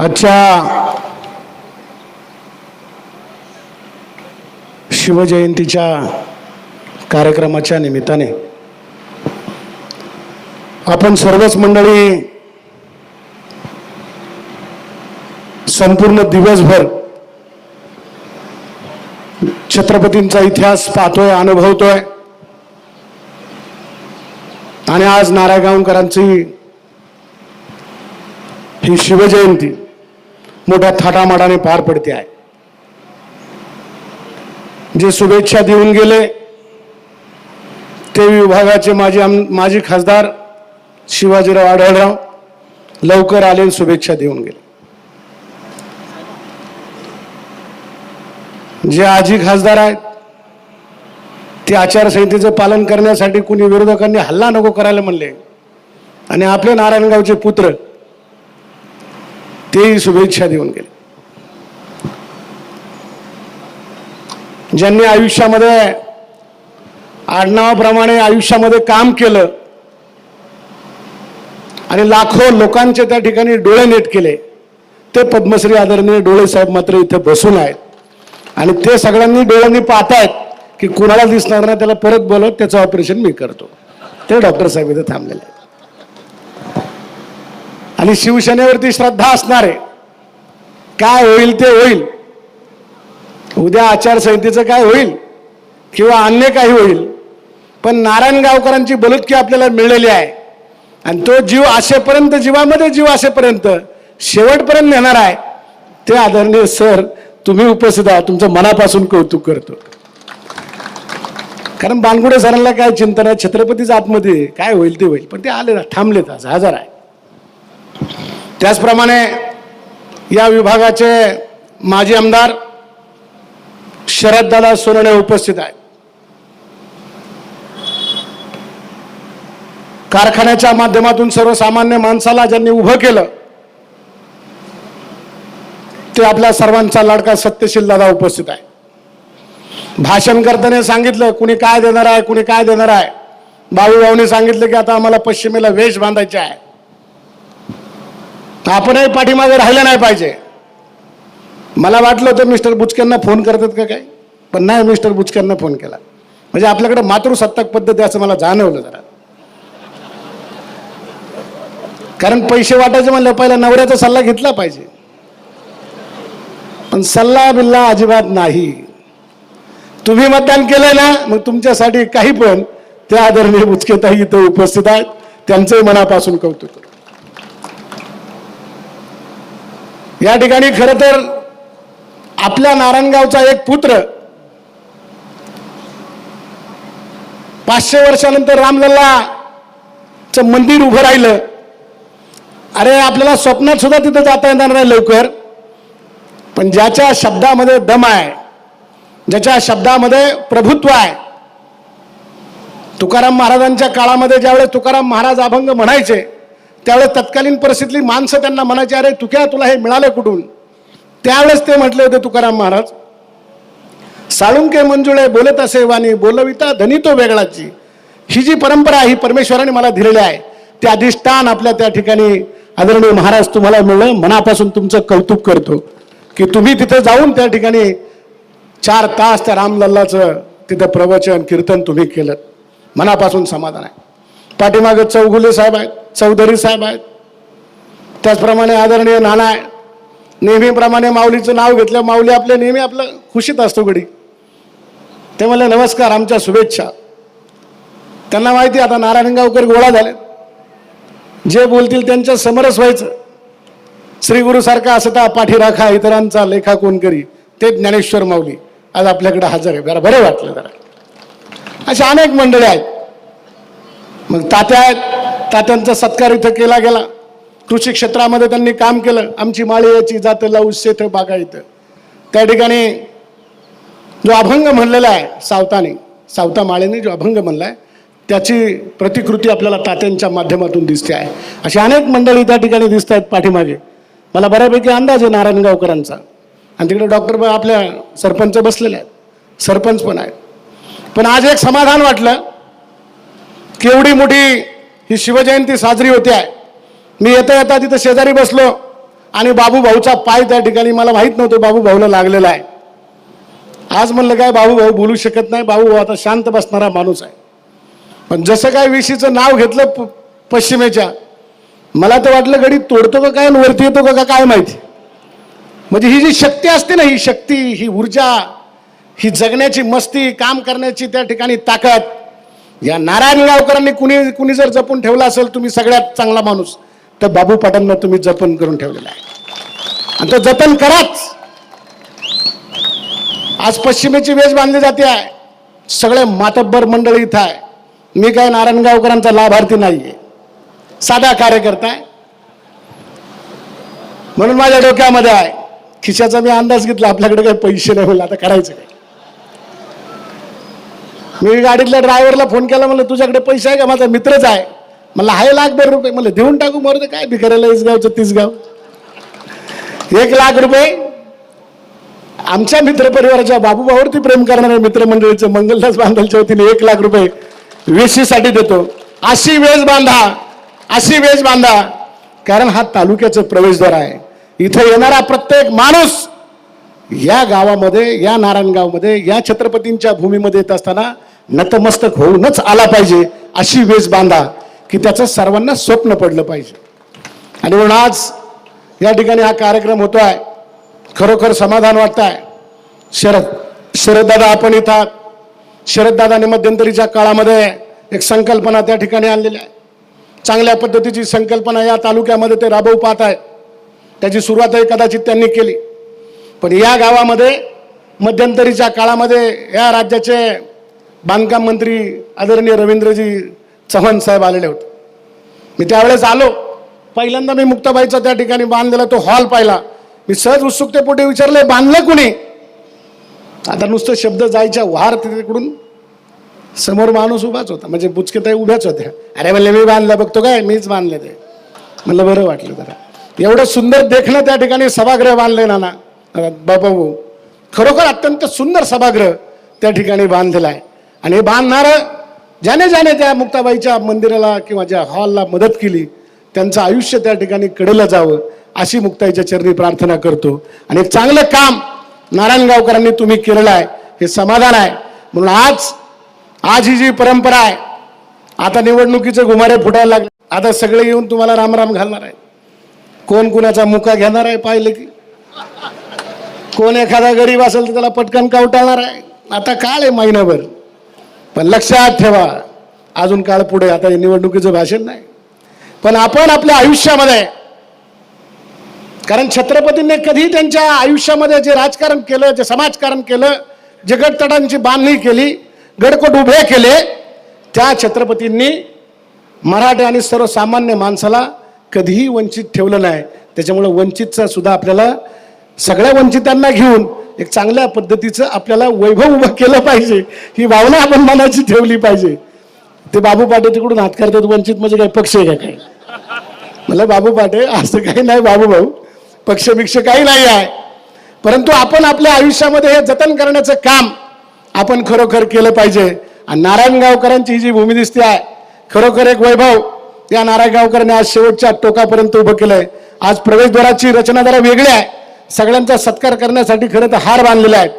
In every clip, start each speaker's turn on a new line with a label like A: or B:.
A: आजच्या शिवजयंतीच्या कार्यक्रमाच्या निमित्ताने आपण सर्वच मंडळी संपूर्ण दिवसभर छत्रपतींचा इतिहास पाहतोय अनुभवतोय. आणि आज नारायगावकरांची ही शिवजयंती मोठ्या थाटामाटाने पार पडते आहे. जे शुभेच्छा देऊन गेले ते विभागाचे माजी आम माजी खासदार शिवाजीराव आढळराव लवकर आले शुभेच्छा देऊन गेले. जे आजी खासदार आहेत ते आचारसंहितेचं पालन करण्यासाठी कुणी विरोधकांनी हल्ला नको करायला म्हणले. आणि आपले नारायणगावचे पुत्र तेही शुभेच्छा देऊन गेले. ज्यांनी आयुष्यामध्ये आडनावाप्रमाणे आयुष्यामध्ये काम केलं आणि लाखो लोकांचे त्या ठिकाणी डोळे नेट केले ते पद्मश्री आदरणीय डोळे साहेब मात्र इथे बसून आहेत. आणि ते सगळ्यांनी डोळ्यांनी पाहतायत की कुणाला दिसणार नाही त्याला परत बोलत त्याचं ऑपरेशन मी करतो. ते डॉक्टर साहेब इथे थांबलेले आहेत. आणि शिवसेनेवरती श्रद्धा असणार. आहे काय होईल ते होईल. उद्या आचारसंहितेचं काय होईल किंवा अन्य काही होईल. पण नारायण गावकरांची बलुतकी आपल्याला मिळलेली आहे. आणि तो जीव असेपर्यंत जीवामध्ये जीव असेपर्यंत शेवटपर्यंत नेणार आहे. ते आदरणीय सर तुम्ही उपस्थित आहात. तुमचं मनापासून कौतुक करतो. कारण बानगुडे सरांना काय चिंतन आहे? छत्रपतीच आतमध्ये काय होईल ते होईल. पण ते आले ना थांबलेत आज. हजार आहे. त्याचप्रमाणे या विभागाचे माजी आमदार शरददादा सोनणे उपस्थित आहेत. कारखान्याच्या माध्यमातून सर्वसामान्य माणसाला ज्यांनी उभं केलं ते आपल्या सर्वांचा लाडका सत्यशील दादा उपस्थित आहे भाषण करताना सांगितलं कुणी काय देणार आहे कुणी काय देणार आहे? बाबूभाऊने सांगितलं की आता आम्हाला पश्चिमेला वेश बांधायचे आहे. आपणही पाठीमागे राहिलं नाही पाहिजे. मला वाटलं होतं मिस्टर बुचक्यांना फोन करतात का काय पण नाही मिस्टर बुचक्यांना फोन केला. म्हणजे आपल्याकडे मातृसत्ताक पद्धती असं मला जाणवलं जरा. कारण पैसे वाटायचे म्हणलं पहिला नवऱ्याचा सल्ला घेतला पाहिजे. पण सल्ला बिल्ला अजिबात नाही. तुम्ही मतदान केलं ना मग तुमच्यासाठी काही पण त्या आदरणीय बुचकेताही इथं उपस्थित आहेत. त्यांचंही मनापासून कौतुक करतो. या ठिकाणी खरं तर आपल्या नारायणगावचा एक पुत्र पाचशे वर्षानंतर रामलल्लाचं मंदिर उभं राहिलं. अरे आपल्याला स्वप्नात सुद्धा तिथं जाता येणार नाही लवकर. पण ज्याच्या शब्दामध्ये दम आहे ज्याच्या शब्दामध्ये प्रभुत्व आहे तुकाराम महाराजांच्या काळामध्ये ज्यावेळेस तुकाराम महाराज अभंग म्हणायचे त्यावेळेस तत्कालीन परिस्थितीतली माणसं त्यांना म्हणायची अरे तुक्या तुला हे मिळालं कुठून? त्यावेळेस ते म्हटले होते तुकाराम महाराज साळुंके मंजुळे बोलत असे वाणी बोलविता धनी तो वेगळाची. ही जी परंपरा ही परमेश्वराने मला दिलेली आहे. ते अधिष्ठान आपल्या त्या ठिकाणी आदरणीय महाराज तुम्हाला मिळलं मनापासून तुमचं कौतुक करतो. की तुम्ही तिथे जाऊन त्या ठिकाणी चार तास त्या रामलल्लाचं तिथं प्रवचन कीर्तन तुम्ही केलं. मनापासून समाधान आहे. पाठीमागं चौगुले साहेब आहेत. चौधरी साहेब आहेत. त्याचप्रमाणे आदरणीय नाना आहे. नेहमीप्रमाणे माऊलीचं नाव घेतलं माऊली आपल्या नेहमी आपलं खुशीत असतो घडी. ते म्हणले नमस्कार आमच्या शुभेच्छा. त्यांना माहिती आहे आता नारायणगावकर गोळा झाले जे बोलतील त्यांच्या समरस व्हायचं. श्री गुरुसारखा असता पाठी राखा इतरांचा लेखा कोण करी? ते ज्ञानेश्वर माऊली. आज आपल्याकडे हजर आहे. जरा बरे वाटलं जरा. अशा अनेक मंडळी आहेत. मग तात्या आहेत. तात्यांचा सत्कार इथं केला गेला. कृषी क्षेत्रामध्ये त्यांनी काम केलं. आमची माळी याची जात लावू शेत बागा इथं. त्या ठिकाणी जो अभंग म्हणलेला आहे सावताने सावता माळेने जो अभंग म्हणला आहे त्याची प्रतिकृती आपल्याला तात्यांच्या माध्यमातून दिसते आहे. अशी अनेक मंडळी त्या ठिकाणी दिसत आहेत पाठीमागे. मला बऱ्यापैकी अंदाज आहे नारायणगावकरांचा. आणि तिकडे डॉक्टर आपल्या सरपंच बसलेले आहेत. सरपंच पण आहेत. पण आज एक समाधान वाटलं की एवढी मोठी ही शिवजयंती साजरी होते आहे. मी येता येता तिथं शेजारी बसलो आणि बाबू भाऊचा पाय त्या ठिकाणी मला माहीत नव्हतं बाबू भाऊला लागलेला आहे. आज म्हणलं काय बाबू भाऊ बोलू शकत नाही बाबू भाऊ आता शांत बसणारा माणूस आहे. पण जसं काय विशीचं नाव घेतलं प- पश्चिमेच्या मला तर वाटलं गडी तोडतो का काय आणि वरती येतो का काय माहिती. म्हणजे ही जी शक्ती असते ना ही शक्ती ही ऊर्जा ही जगण्याची मस्ती काम करण्याची त्या ठिकाणी ताकद या नारायण गावकरांनी कुणी कुणी जर जपून ठेवला असेल तुम्ही सगळ्यात चांगला माणूस. तर बाबू पाटांना तुम्ही जपन करून ठेवलेला आहे. आणि तो जतन कराच. आज पश्चिमेची वेज बांधली जाते आहे. सगळे मातब्बर मंडळी इथं आहे. मी काय नारायण गावकरांचा लाभार्थी नाहीये. साधा कार्यकर्ता आहे. म्हणून माझ्या डोक्यामध्ये आहे. खिशाचा मी अंदाज घेतला आपल्याकडे काही पैसे नाही होईल आता करायचं काय? मी गाडीतल्या ड्रायव्हरला फोन केला म्हणलं तुझ्याकडे पैसे आहे का? माझा मित्रच आहे. मला आहे लाखभर रुपये. म्हणलं देऊन टाकू मरू दे काय भिकाऱ्याला इसगावचं तीसगाव एक लाख रुपये आमच्या मित्रपरिवाराच्या बाबूबावरती प्रेम करणाऱ्या मित्रमंडळीचं मंगलदास बांधलच्या वतीने एक लाख रुपये वेशीसाठी देतो. अशी वेज बांधा अशी वेज बांधा. कारण हा तालुक्याचं प्रवेशद्वार आहे. इथं येणारा प्रत्येक माणूस या गावामध्ये या नारायणगावमध्ये या छत्रपतींच्या भूमीमध्ये येत असताना नतमस्तक होऊनच आला पाहिजे अशी वेस बांधा की त्याचं सर्वांना स्वप्न पडलं पाहिजे. आणि म्हणून आज या ठिकाणी हा कार्यक्रम होतो आहे खरोखर समाधान वाटत आहे शरद शरददादा आपण इथं आहात. शरददादाने मध्यंतरीच्या काळामध्ये एक संकल्पना त्या ठिकाणी आणलेली आहे. चांगल्या पद्धतीची संकल्पना या तालुक्यामध्ये ते राबवू पाहत आहेत. त्याची सुरुवातही कदाचित त्यांनी केली. पण या गावामध्ये मध्यंतरीच्या काळामध्ये या राज्याचे बांधकाम मंत्री आदरणीय रवींद्रजी चव्हाण साहेब आलेले होते. मी त्यावेळेस आलो. पहिल्यांदा मी मुक्ताबाईचा त्या ठिकाणी बांधलेला तो हॉल पाहिला. मी सहज उत्सुकतेपोटी विचारले बांधलं कुणी? आता नुसतं शब्द जायच्या वार तिकडून समोर माणूस उभाच होता. म्हणजे बुचकेताई उभ्याच होत्या. अरे म्हणले मी बांधलं बघतो काय? मीच बांधले ते. म्हणलं बरं वाटलं जरा. एवढं सुंदर देखणं त्या ठिकाणी सभागृह बांधले ना ना बाबा भाऊ खरोखर अत्यंत सुंदर सभागृह त्या ठिकाणी बांधलेला आहे. आणि हे बांधणारं ज्याने ज्याने त्या मुक्ताबाईच्या मंदिराला किंवा ज्या हॉलला मदत केली त्यांचं आयुष्य त्या ठिकाणी कडेला जावं अशी मुक्ताईच्या चरणी प्रार्थना करतो. आणि एक चांगलं काम नारायणगावकरांनी तुम्ही केलेलं आहे हे समाधान आहे. म्हणून आज आज ही जी परंपरा आहे आता निवडणुकीचे घुमारे फुटायला लागले. आता सगळे येऊन तुम्हाला रामराम घालणार आहे कोण कुणाचा मुका घेणार आहे पाहिलं की? कोण एखादा गरीब असेल तर त्याला पटकन कावटाळणार आहे. आता काळ आहे महिनाभर. पण लक्षात ठेवा अजून काळ पुढे आता हे निवडणुकीचं भाषण नाही. पण आपण आपल्या आयुष्यामध्ये कारण छत्रपतींनी कधी त्यांच्या आयुष्यामध्ये जे राजकारण केलं जे समाजकारण केलं जे गटतटांची बांधणी केली गडकोट उभे केले त्या छत्रपतींनी मराठे आणि सर्वसामान्य माणसाला कधीही वंचित ठेवलं नाही. त्याच्यामुळं वंचितचा सुद्धा आपल्याला सगळ्या वंचितांना घेऊन एक चांगल्या पद्धतीचं आपल्याला वैभव उभं केलं पाहिजे. ही भावना आपण मनाची ठेवली पाहिजे. ते बाबू पाटे तिकडून हात करतात वंचित म्हणजे काय पक्ष आहे का काय मला बाबू पाटे असं काही नाही बाबू भाऊ. पक्षभिक्ष काही नाही आहे. परंतु आपण आपल्या आयुष्यामध्ये हे जतन करण्याचं काम आपण खरोखर केलं पाहिजे. आणि नारायणगावकरांची ही जी भूमी दिसते आहे खरोखर एक वैभव. या नारायणगावकरांनी आज शेवटच्या टोकापर्यंत उभं केलंय. आज प्रवेशद्वाराची रचना जरा वेगळी आहे. सगळ्यांचा सत्कार करण्यासाठी खरं तर हार बांधलेले आहेत.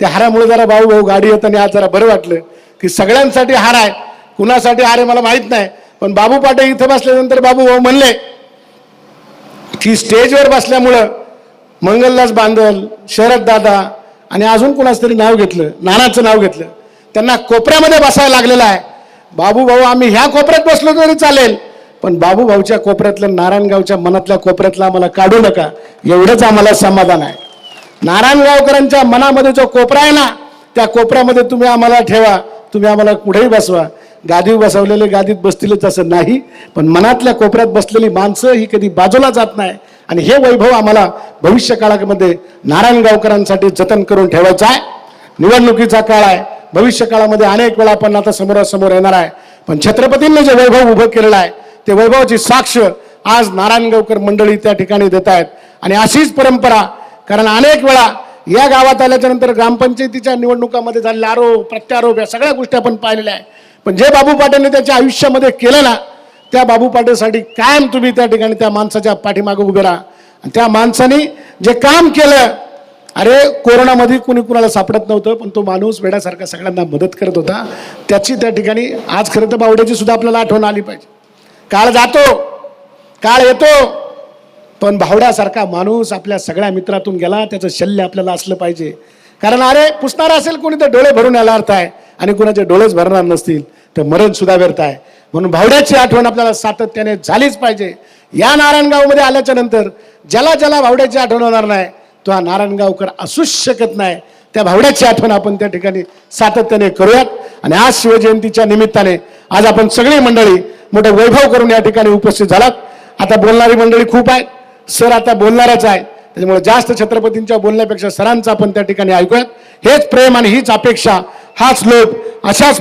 A: त्या हारामुळे जरा भाऊ भाऊ गाडी येताना आज जरा बरं वाटलं की सगळ्यांसाठी हार आहे. कुणासाठी हार आहे मला माहीत नाही. पण बाबू पाटे इथं बसल्यानंतर बाबू भाऊ म्हणले की स्टेजवर बसल्यामुळं मंगलदास बांधल शरद दादा आणि अजून कुणाचं तरी नाव घेतलं नानाचं नाव घेतलं. त्यांना कोपऱ्यामध्ये बसायला लागलेलं आहे. बाबू भाऊ आम्ही ह्या कोपऱ्यात बसलो तरी चालेल. पण बाबू भाऊच्या कोपऱ्यातलं नारायणगावच्या मनातल्या कोपऱ्यातलं आम्हाला काढू नका. एवढंच आम्हाला समाधान आहे. नारायणगावकरांच्या मनामध्ये जो कोपरा आहे ना त्या कोपऱ्यामध्ये तुम्ही आम्हाला ठेवा. तुम्ही आम्हाला कुठेही बसवा. गादी बसवलेले गादीत बसतीलच असं नाही पण मनातल्या कोपऱ्यात बसलेली माणसं ही कधी बाजूला जात नाही. आणि हे वैभव आम्हाला भविष्य काळामध्ये नारायणगावकरांसाठी जतन करून ठेवायचं आहे. निवडणुकीचा काळ आहे. भविष्य काळामध्ये अनेक वेळा आपण आता समोरासमोर येणार आहे. पण छत्रपतींनी जे वैभव उभं केलेलं आहे ते वैभवाची साक्ष आज नारायणगावकर मंडळी त्या ठिकाणी देत आहेत. आणि अशीच परंपरा कारण अनेक वेळा या गावात आल्याच्यानंतर ग्रामपंचायतीच्या निवडणुकामध्ये झालेले आरोप प्रत्यारोप या सगळ्या गोष्टी आपण पाहिलेल्या आहे पण जे बाबू पाटेंनी त्याच्या आयुष्यामध्ये केलं ना त्या बाबू पाटेसाठी कायम तुम्ही त्या ठिकाणी त्या माणसाच्या पाठीमागे उभे राहा. आणि त्या माणसाने जे काम केलं अरे कोरोनामध्ये कुणी कुणाला सापडत नव्हतं पण तो माणूस वेड्यासारखा सगळ्यांना मदत करत होता. त्याची त्या ठिकाणी आज खरं तर बावड्याची सुद्धा आपल्याला आठवण आली पाहिजे. काळ जातो काळ येतो पण भावड्यासारखा माणूस आपल्या सगळ्या मित्रातून गेला त्याचं शल्य आपल्याला असलं पाहिजे. कारण अरे पुसणार असेल कोणी तर डोळे भरून यायला अर्थ आहे आणि कोणाचे डोळेच भरणार नसतील तर मरण सुद्धा व्यर्थ आहे म्हणून भावड्याची आठवण आपल्याला सातत्याने झालीच पाहिजे. या नारायणगावमध्ये आल्याच्यानंतर ज्याला ज्याला भावड्याची आठवण होणार नाही तो हा नारायणगावकर असूच शकत नाही. त्या भावड्याची आठवण आपण त्या ठिकाणी सातत्याने करूयात. आणि आज शिवजयंतीच्या निमित्ताने आज आपण सगळी मंडळी मोठं वैभव करून या ठिकाणी उपस्थित झालात. आता बोलणारी मंडळी खूप आहेत सर आता बोलणारच आहे. त्याच्यामुळे जास्त छत्रपतींच्या बोलण्यापेक्षा सरांचा आपण त्या ठिकाणी ऐकूयात. हेच प्रेम आणि हीच अपेक्षा हाच लोभ अशाच